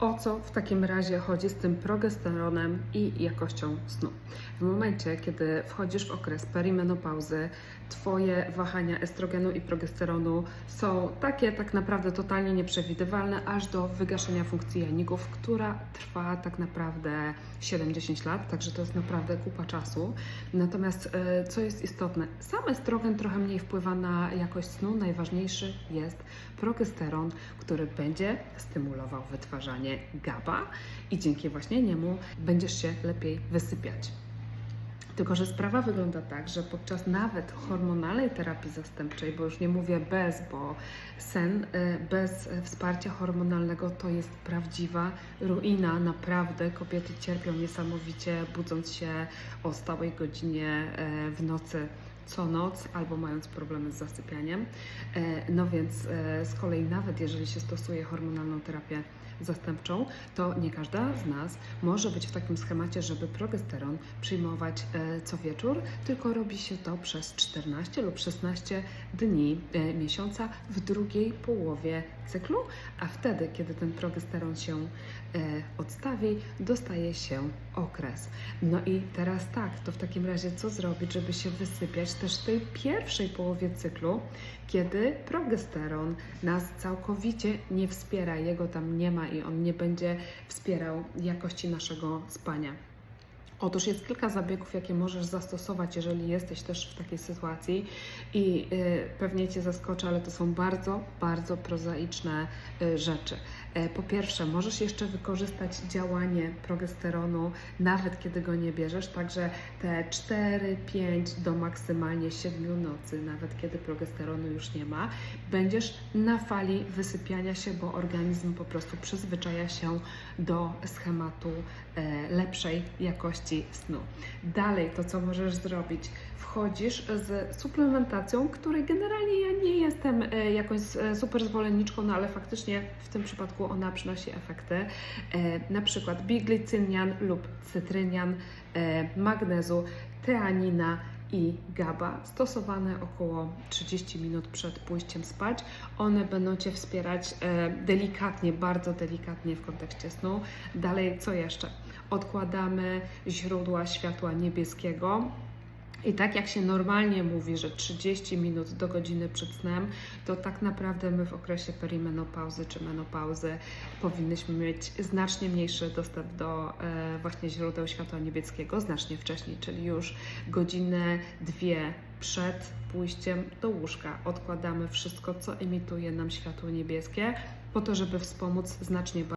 O co w takim razie chodzi z tym progesteronem i jakością snu? W momencie, kiedy wchodzisz w okres perimenopauzy, Twoje wahania estrogenu i progesteronu są takie tak naprawdę totalnie nieprzewidywalne, aż do wygaszenia funkcji jajników, która trwa tak naprawdę 7-10 lat, także to jest naprawdę kupa czasu. Natomiast e, co jest istotne, sam estrogen trochę mniej wpływa na jakość snu. Najważniejszy jest progesteron, który będzie stymulował wytwarzanie GABA i dzięki właśnie niemu będziesz się lepiej wysypiać. Tylko, że sprawa wygląda tak, że podczas nawet hormonalnej terapii zastępczej, bo już nie mówię bez, bo sen y, bez wsparcia hormonalnego to jest prawdziwa ruina. Naprawdę kobiety cierpią niesamowicie, budząc się o stałej godzinie y, w nocy co noc albo mając problemy z zasypianiem. E, No więc e, z kolei nawet jeżeli się stosuje hormonalną terapię zastępczą, to nie każda z nas może być w takim schemacie, żeby progesteron przyjmować e, co wieczór, tylko robi się to przez 14 lub 16 dni miesiąca w drugiej połowie cyklu, a wtedy, kiedy ten progesteron się e, odstawi, dostaje się okres. No i teraz tak, to w takim razie co zrobić, żeby się wysypiać też w tej pierwszej połowie cyklu, kiedy progesteron nas całkowicie nie wspiera, jego tam nie ma i on nie będzie wspierał jakości naszego spania. Otóż jest kilka zabiegów, jakie możesz zastosować, jeżeli jesteś też w takiej sytuacji i y, pewnie Cię zaskoczę, ale to są bardzo, bardzo prozaiczne y, rzeczy. E, po pierwsze, możesz jeszcze wykorzystać działanie progesteronu, nawet kiedy go nie bierzesz, także te 4-5 do maksymalnie 7 nocy, nawet kiedy progesteronu już nie ma, będziesz na fali wysypiania się, bo organizm po prostu przyzwyczaja się do schematu e, lepszej jakości snu. Dalej, to co możesz zrobić? Wchodzisz z suplementacją, której generalnie ja nie jestem e, jakąś e, super zwolenniczką, no ale faktycznie w tym przypadku ona przynosi efekty. E, na przykład biglicynian lub cytrynian, magnezu, teanina i GABA, stosowane około 30 minut przed pójściem spać. One będą Cię wspierać delikatnie, bardzo delikatnie w kontekście snu. Dalej, co jeszcze? Odkładamy źródła światła niebieskiego. I tak jak się normalnie mówi, że 30 minut do godziny przed snem, to tak naprawdę my w okresie perimenopauzy czy menopauzy powinnyśmy mieć znacznie mniejszy dostęp do e, właśnie źródeł światła niebieskiego, znacznie wcześniej, czyli już godzinę, dwie przed pójściem do łóżka. Odkładamy wszystko, co emituje nam światło niebieskie, po to, żeby wspomóc znacznie bardziej